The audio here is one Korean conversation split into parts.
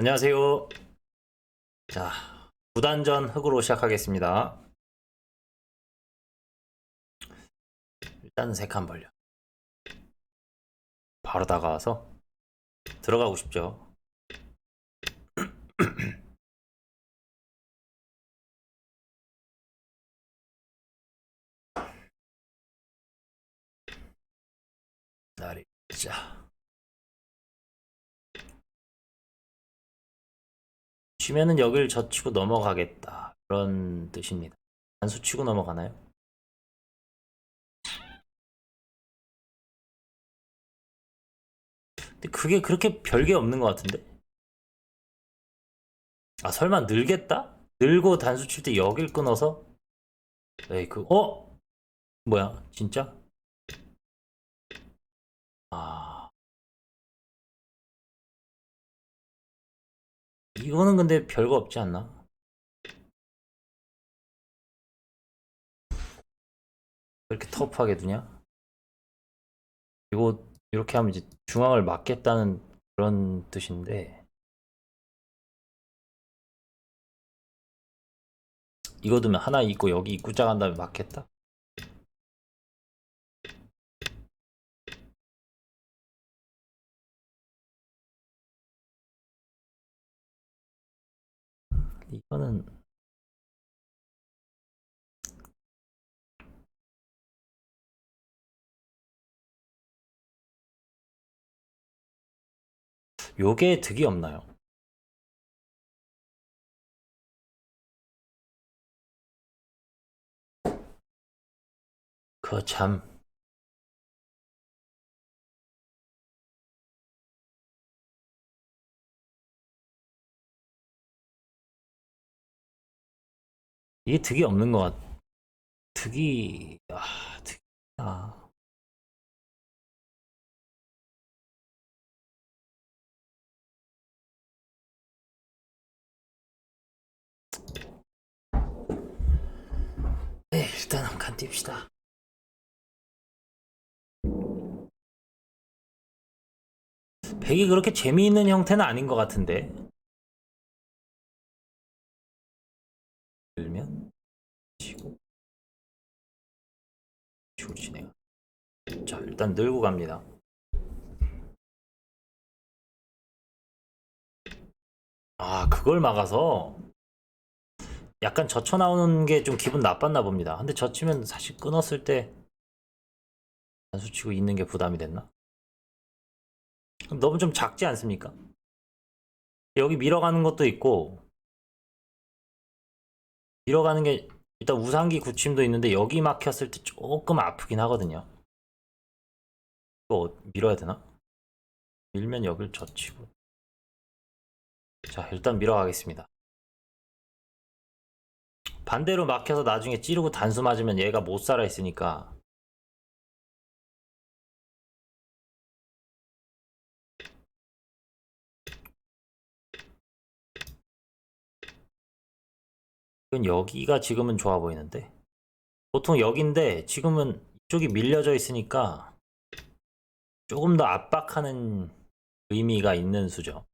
안녕하세요. 자, 구단전 흑으로 시작하겠습니다. 일단 세칸 벌려. 바로 다가와서 들어가고 싶죠. 자. 치면은 여길 젖히고 넘어가겠다. 그런 뜻입니다. 단수 치고 넘어가나요? 근데 그게 그렇게 별게 없는 것 같은데? 아, 설마 늘겠다? 늘고 단수 칠 때 여길 끊어서? 에이, 그, 어? 뭐야, 진짜? 아. 이거는 근데 별거 없지 않나? 왜 이렇게 터프하게 두냐? 이거 이렇게 하면 이제 중앙을 막겠다는 그런 뜻인데 이거 두면 하나 있고 여기 입구자 간 다음에 막겠다? 이거는 요게 득이 없나요? 그 참. 이게 득이 없는 것 같. 득이 아, 득. 아. 네, 일단 한칸 띄웁시다. 백이 그렇게 재미있는 형태는 아닌 것 같은데. 들면 치고 치고 진행. 자, 일단 늘고 갑니다. 아, 그걸 막아서 약간 젖혀 나오는 게 좀 기분 나빴나 봅니다. 근데 젖히면 사실 끊었을 때 단수 치고 있는 게 부담이 됐나? 너무 좀 작지 않습니까? 여기 밀어가는 것도 있고 밀어가는 게 일단 우상기 굳힘도 있는데 여기 막혔을 때 조금 아프긴 하거든요. 또 밀어야 되나? 밀면 여길 젖히고 자 일단 밀어가겠습니다. 반대로 막혀서 나중에 찌르고 단수 맞으면 얘가 못 살아 있으니까 여기가 지금은 좋아 보이는데? 보통 여기인데 지금은 이쪽이 밀려져 있으니까 조금 더 압박하는 의미가 있는 수죠.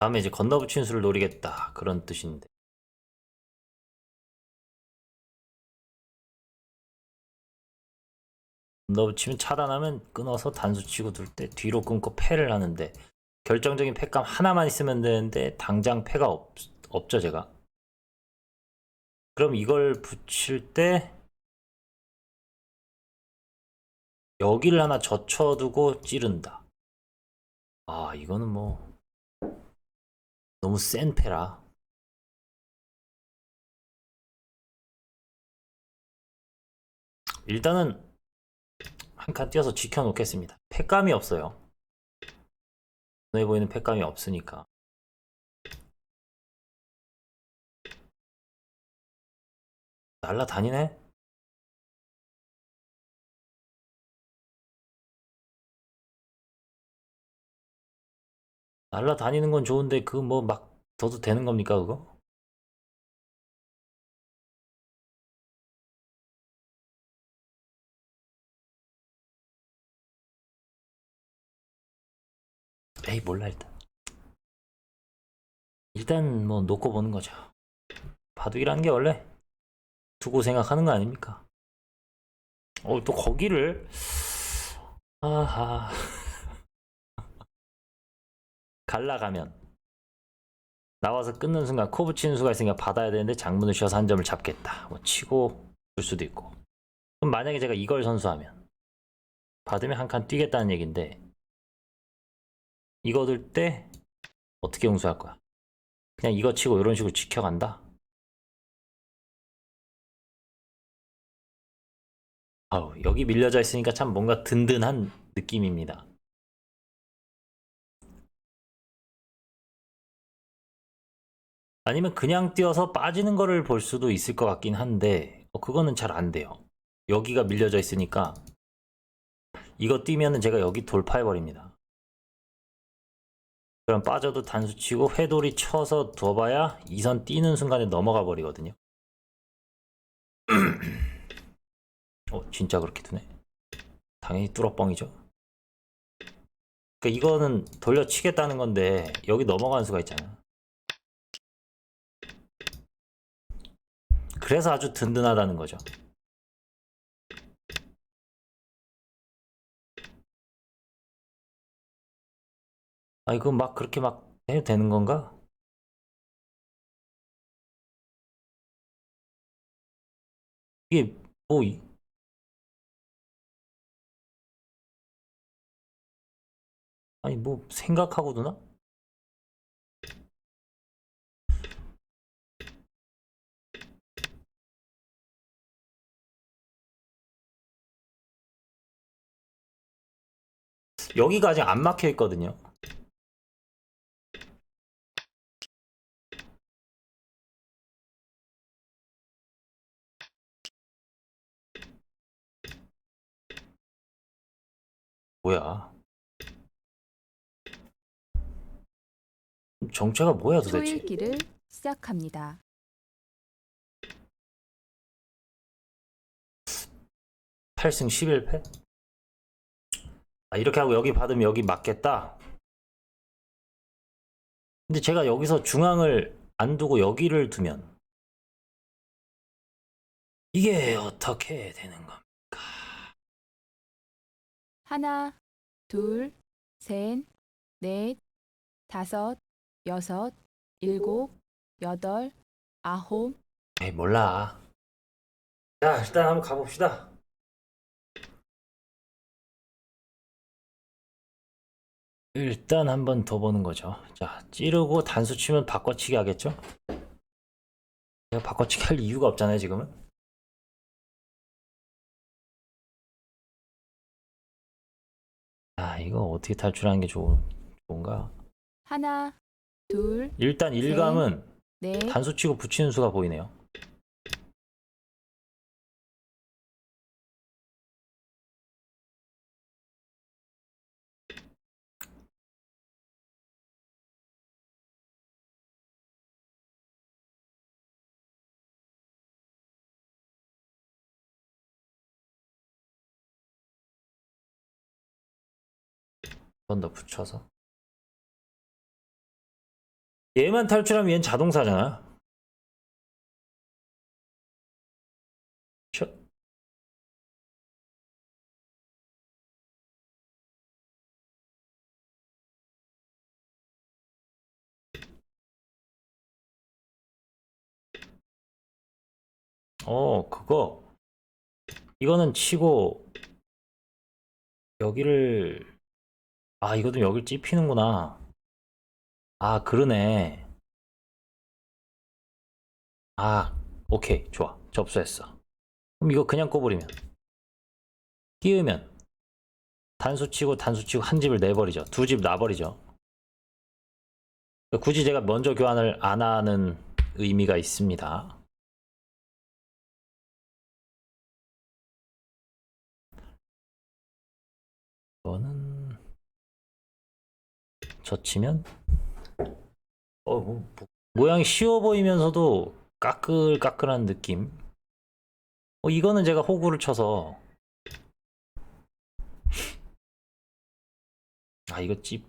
다음에 이제 건너붙인 수를 노리겠다. 그런 뜻인데 건너붙이면 차단하면 끊어서 단수 치고 둘 때 뒤로 끊고 패를 하는데 결정적인 패감 하나만 있으면 되는데 당장 패가 없, 없죠 제가 그럼 이걸 붙일 때 여기를 하나 젖혀두고 찌른다 아 이거는 뭐 너무 센 패라. 일단은 한 칸 띄어서 지켜놓겠습니다. 패감이 없어요. 눈에 보이는 패감이 없으니까. 날라다니네? 날라다니는 건 좋은데 그 뭐 막 둬도 되는 겁니까 그거? 에이 몰라 일단. 일단 뭐 놓고 보는 거죠. 바둑이라는 게 원래 두고 생각하는 거 아닙니까? 어 또 거기를. 아하. 갈라가면. 나와서 끊는 순간 코 붙이는 수가 있으니까 받아야 되는데 장문을 쉬어서 한 점을 잡겠다. 뭐 치고 줄 수도 있고. 그럼 만약에 제가 이걸 선수하면 받으면 한 칸 뛰겠다는 얘긴데 이거 들 때 어떻게 응수할 거야? 그냥 이거 치고 이런 식으로 지켜간다? 아우, 여기 밀려져 있으니까 참 뭔가 든든한 느낌입니다. 아니면 그냥 뛰어서 빠지는 거를 볼 수도 있을 것 같긴 한데, 어, 그거는 잘 안 돼요. 여기가 밀려져 있으니까, 이거 뛰면은 제가 여기 돌파해 버립니다. 그럼 빠져도 단수 치고 회돌이 쳐서 둬봐야 이 선 뛰는 순간에 넘어가 버리거든요. 어, 진짜 그렇게 두네. 당연히 뚫어뻥이죠. 그러니까 이거는 돌려치겠다는 건데 여기 넘어가는 수가 있잖아. 그래서 아주 든든하다는 거죠. 아, 이거 막 그렇게 막 해도 되는 건가? 이게 뭐, 이- 아니, 뭐, 생각하고 두나? 여기가 아직 안 막혀 있거든요. 뭐야? 정체가 뭐야 도대체? 초읽기를 시작합니다. 8승 11패? 아, 이렇게 하고 여기 받으면 여기 맞겠다. 근데 제가 여기서 중앙을 안 두고 여기를 두면 이게 어떻게 되는 겁니까? 하나, 둘, 셋, 넷, 다섯, 여섯, 일곱, 여덟, 아홉, 에이 몰라. 자 일단 한번 가봅시다. 일단 한번 더 보는 거죠. 자 찌르고 단수 치면 바꿔치기 하겠죠? 제가 바꿔치기 할 이유가 없잖아요 지금은. 이거 어떻게 탈출하는 게 좋은, 좋은가? 하나, 둘, 일단 일감은 넷, 단수 치고 붙이는 수가 보이네요. 번 더 붙여서 얘만 탈출하면 얘는 자동사잖아. 셔. 어, 그거. 이거는 치고 여기를 아, 이것도 여길 찝히는구나. 아, 그러네. 아, 오케이. 좋아. 접수했어. 그럼 이거 그냥 꺼버리면. 끼우면. 단수 치고 단수 치고 한 집을 내버리죠. 두 집 놔버리죠. 굳이 제가 먼저 교환을 안 하는 의미가 있습니다. 젖히면 어, 뭐, 뭐, 모양이 쉬워 보이면서도 까끌까끌한 느낌. 어, 이거는 제가 호구를 쳐서 아 이거 찝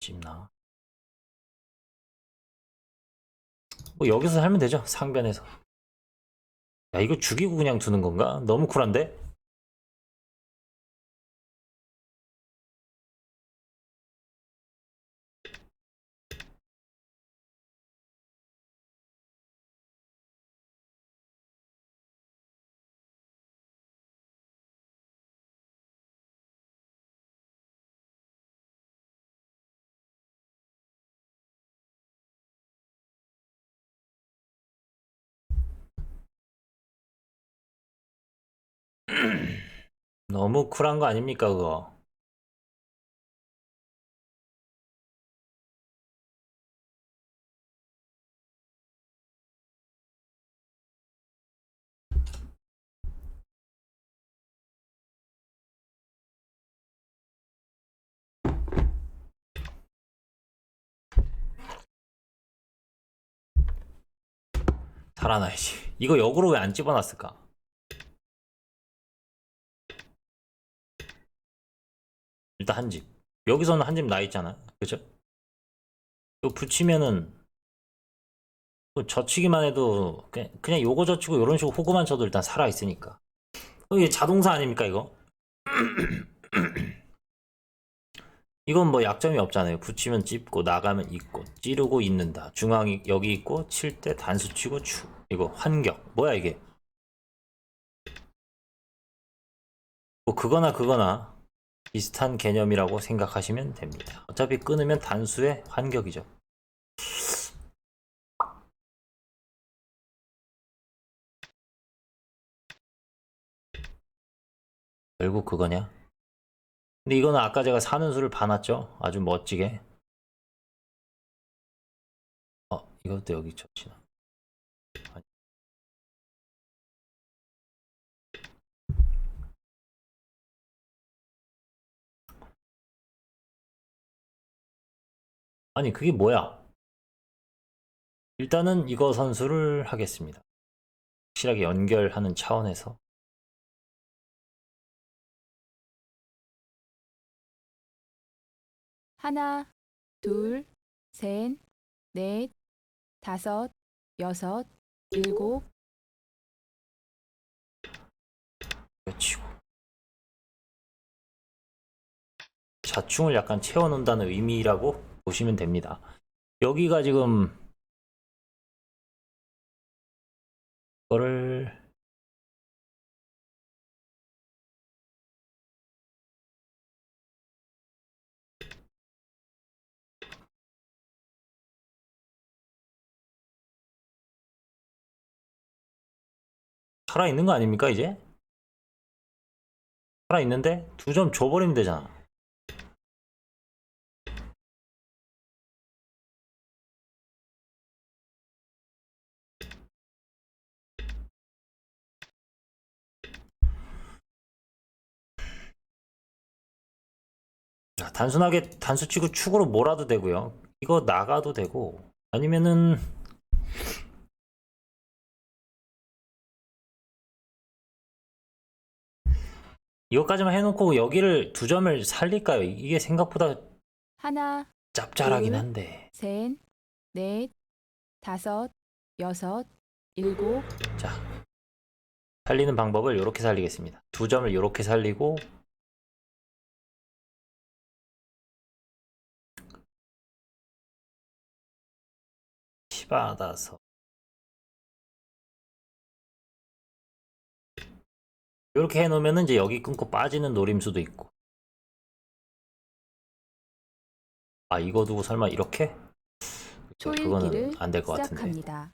찝나 뭐 여기서 살면 되죠 상변에서 야 이거 죽이고 그냥 두는 건가? 너무 쿨한데? 너무 쿨한 거 아닙니까 그거? 살아나야지. 이거 역으로 왜 안 집어놨을까 일단 한 집. 여기서는 한 집 나 있잖아. 그죠? 이거 붙이면은 뭐 젖히기만 해도 그냥, 요거 젖히고 요런 식으로 호구만 쳐도 일단 살아 있으니까. 어, 이게 자동사 아닙니까 이거? 이건 뭐 약점이 없잖아요. 붙이면 찝고 나가면 있고 찌르고 있는다. 중앙이 여기 있고 칠 때 단수 치고 추. 이거 환격. 뭐야 이게? 뭐 그거나 그거나 비슷한 개념이라고 생각하시면 됩니다. 어차피 끊으면 단수의 환격이죠. 결국 그거냐? 근데 이거는 아까 제가 사는 수를 봐놨죠? 아주 멋지게. 어, 이것도 여기 쳤지나. 아니. 그게 뭐야? 일단은 이거 선수를 하겠습니다. 확실하게 연결하는 차원에서. 하나, 둘, 셋, 넷, 다섯, 여섯, 일곱, 치고 자충을 약간 채워놓는다는 의미라고 보시면 됩니다. 여기가 지금 이거를 살아 있는 거 아닙니까 이제? 살아 있는데 두 점 줘버리면 되잖아. 단순하게 단수 치고 축으로 몰아도 되고요. 이거 나가도 되고 아니면은 이거까지만 해놓고 여기를 두 점을 살릴까요? 이게 생각보다 하나, 짭짤하긴 둘. 한데. 셋, 넷, 다섯, 여섯, 일곱, 자, 살리는 방법을 이렇게 살리겠습니다. 두 점을 이렇게 살리고 치받아서 이렇게 해놓으면 이제 여기 끊고 빠지는 노림수도 있고 아 이거 두고 설마 이렇게? 그쵸, 그거는 안 될 것 같은데 시작합니다.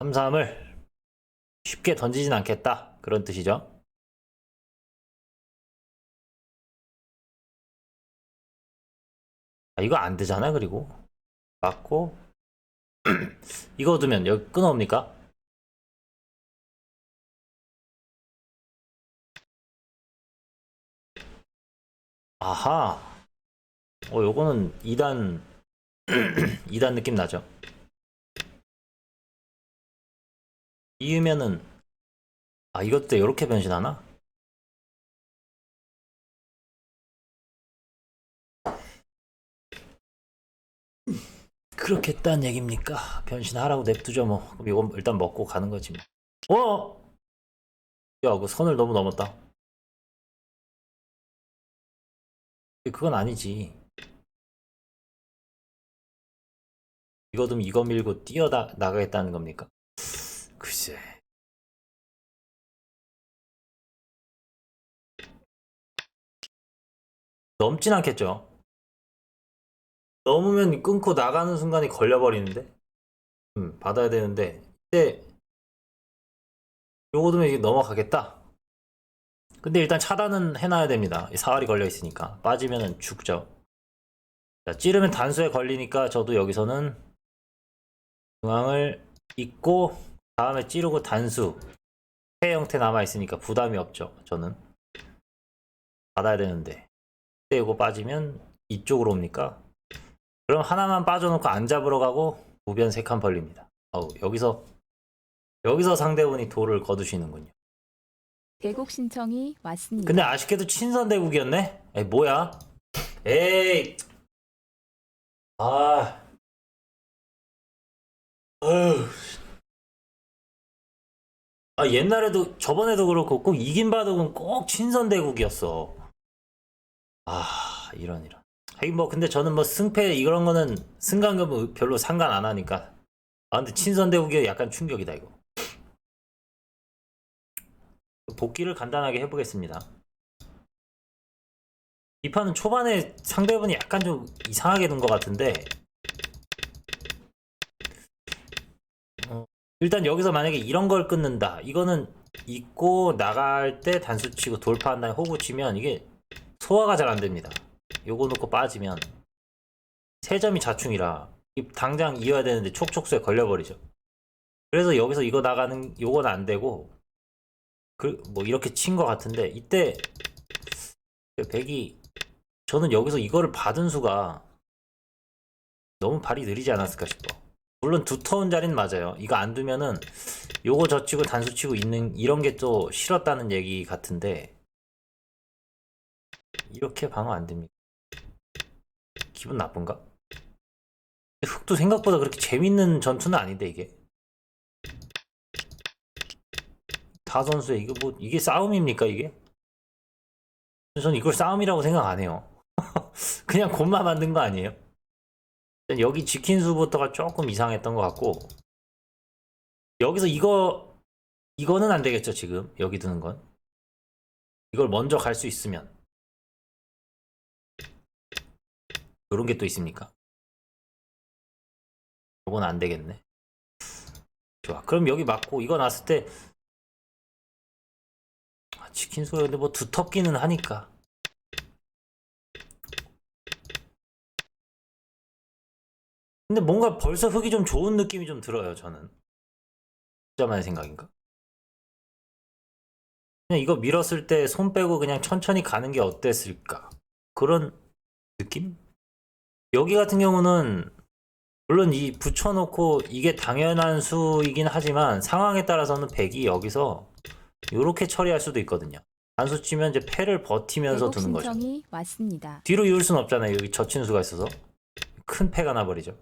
3, 3을 쉽게 던지진 않겠다. 그런 뜻이죠. 아, 이거 안 되잖아, 그리고. 맞고. 이거 두면 여기 끊어옵니까? 아하. 어, 요거는 2단, 2단 느낌 나죠? 이으면은 아 이것도 이렇게 변신하나? 그렇겠다는 얘기입니까? 변신하라고 냅두죠 뭐. 그럼 이건 일단 먹고 가는 거지 뭐. 어? 야, 그 선을 너무 넘었다. 그건 아니지. 이거 밀고 뛰어 나, 나가겠다는 겁니까? 글쎄. 넘진 않겠죠. 넘으면 끊고 나가는 순간이 걸려버리는데. 음, 받아야 되는데. 이때 요거 두면 이게 넘어가겠다. 근데 일단 차단은 해놔야 됩니다. 이 사활이 걸려 있으니까 빠지면은 죽죠. 자, 찌르면 단수에 걸리니까 저도 여기서는 중앙을 잇고 다음에 찌르고 단수 폐 형태 남아 있으니까 부담이 없죠. 저는 받아야 되는데 그때 이거 빠지면 이쪽으로 옵니까? 그럼 하나만 빠져놓고 안 잡으러 가고 무변 세 칸 벌립니다. 어우, 여기서 여기서 상대분이 돌을 거두시는군요. 대국 신청이 왔습니다. 근데 아쉽게도 친선 대국이었네? 에이 뭐야? 에이 아 어휴 아 옛날에도 저번에도 그렇고 꼭 이긴 바둑은 꼭 친선 대국이었어 아 이런 이런 하긴 뭐 근데 저는 뭐 승패 이런 거는 승강급은 별로 상관 안 하니까. 아 근데 친선대국이 약간 충격이다 이거. 복귀를 간단하게 해보겠습니다. 이 판은 초반에 상대분이 약간 좀 이상하게 둔 것 같은데. 어, 일단 여기서 만약에 이런 걸 끊는다. 이거는 있고 나갈 때 단수 치고 돌파한 다음에 호구 치면 이게 소화가 잘 안 됩니다 요거 놓고 빠지면 세 점이 자충이라 이 당장 이어야 되는데 촉촉수에 걸려버리죠 그래서 여기서 이거 나가는 요건 안 되고 그 뭐 이렇게 친 것 같은데 이때 백이 저는 여기서 이거를 받은 수가 너무 발이 느리지 않았을까 싶어. 물론 두터운 자리는 맞아요. 이거 안 두면은 요거 젖히고 단수 치고 있는 이런 게 또 싫었다는 얘기 같은데 이렇게 방어 안 됩니다. 기분 나쁜가? 흑도 생각보다 그렇게 재밌는 전투는 아닌데 이게. 다 선수의 이거 뭐 이게 싸움입니까 이게? 저는 이걸 싸움이라고 생각 안 해요. 그냥 곰마 만든 거 아니에요? 여기 지킨 수부터가 조금 이상했던 것 같고 여기서 이거 이거는 안 되겠죠 지금 여기 두는 건 이걸 먼저 갈 수 있으면 이런 게 또 있습니까? 이건 안 되겠네. 좋아. 그럼 여기 맞고 이거 났을 때 아, 치킨 소야 근데 뭐 두텁기는 하니까 근데 뭔가 벌써 흙이 좀 좋은 느낌이 좀 들어요 저는 진짜만의 생각인가? 그냥 이거 밀었을 때 손 빼고 그냥 천천히 가는 게 어땠을까 그런 느낌? 여기 같은 경우는 물론 이 붙여놓고 이게 당연한 수이긴 하지만 상황에 따라서는 백이 여기서 이렇게 처리할 수도 있거든요. 단수 치면 이제 패를 버티면서 두는 거죠. 신청이 왔습니다. 뒤로 이을 수는 없잖아요. 여기 젖힌 수가 있어서 큰 패가 나버리죠.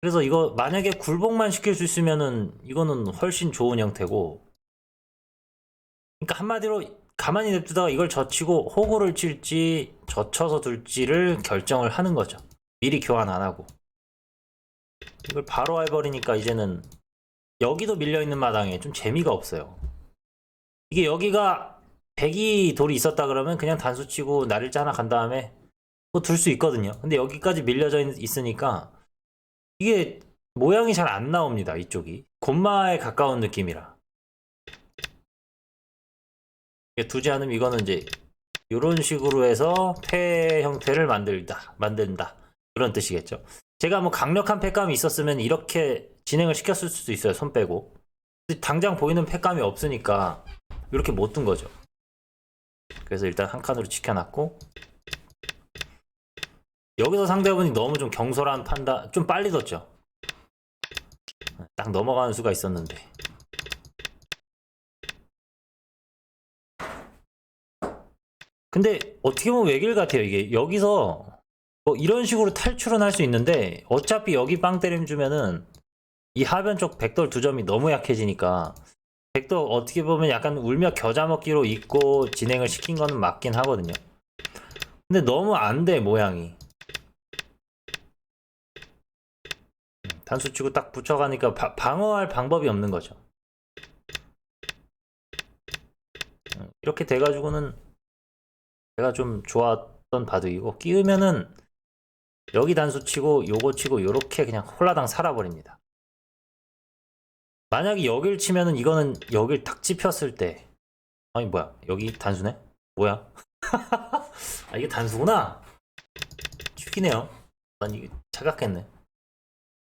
그래서 이거 만약에 굴복만 시킬 수 있으면은 이거는 훨씬 좋은 형태고. 그러니까 한마디로 가만히 냅두다가 이걸 젖히고 호구를 칠지 젖혀서 둘지를 결정을 하는 거죠. 미리 교환 안 하고. 이걸 바로 해버리니까 이제는 여기도 밀려있는 마당에 좀 재미가 없어요. 이게 여기가 백이 돌이 있었다 그러면 그냥 단수 치고 날일자 하나 간 다음에 또 둘 수 있거든요. 근데 여기까지 밀려져 있- 있으니까 이게 모양이 잘 안 나옵니다. 이쪽이 곰마에 가까운 느낌이라 두지 않으면 이거는 이제 이런 식으로 해서 패 형태를 만들다 만든다 그런 뜻이겠죠. 제가 뭐 강력한 패감이 있었으면 이렇게 진행을 시켰을 수도 있어요. 손 빼고 당장 보이는 패감이 없으니까 이렇게 못 둔 거죠. 그래서 일단 한 칸으로 지켜놨고 여기서 상대분이 너무 좀 경솔한 판단 좀 빨리 뒀죠 딱 넘어가는 수가 있었는데 근데 어떻게 보면 외길 같아요 이게 여기서 뭐 이런 식으로 탈출은 할 수 있는데 어차피 여기 빵 때림 주면은 이 하변 쪽 백돌 두 점이 너무 약해지니까 백돌 어떻게 보면 약간 울며 겨자 먹기로 잊고 진행을 시킨 거는 맞긴 하거든요. 근데 너무 안 돼 모양이. 단수 치고 딱 붙여가니까 바- 방어할 방법이 없는 거죠. 음, 이렇게 돼가지고는 제가 좀 좋았던 바둑이고 끼우면은 여기 단수 치고 요거 치고 요렇게 그냥 홀라당 살아버립니다. 만약에 여길 치면은 이거는 여길 탁 찝혔을 때 아니 뭐야 여기 단수네? 뭐야? 아 이게 단수구나? 죽이네요. 난 이게 착각했네.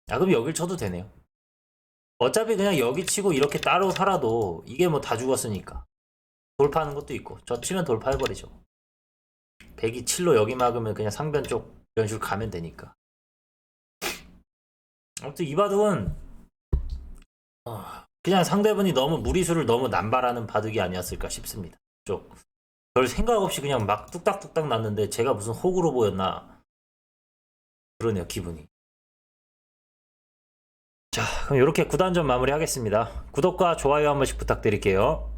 아 그럼 여길 쳐도 되네요. 어차피 그냥 여기 치고 이렇게 따로 살아도 이게 뭐 다 죽었으니까 돌파하는 것도 있고 저 치면 돌파해버리죠. 102 7로 여기 막으면 그냥 상변 쪽 이런 식으로 가면 되니까. 아무튼 이 바둑은 어, 그냥 상대분이 너무 무리수를 너무 남발하는 바둑이 아니었을까 싶습니다. 쪽. 별 생각 없이 그냥 막 뚝딱뚝딱 났는데 제가 무슨 호구로 보였나 그러네요 기분이. 자 그럼 이렇게 구단전 마무리하겠습니다. 구독과 좋아요 한 번씩 부탁드릴게요.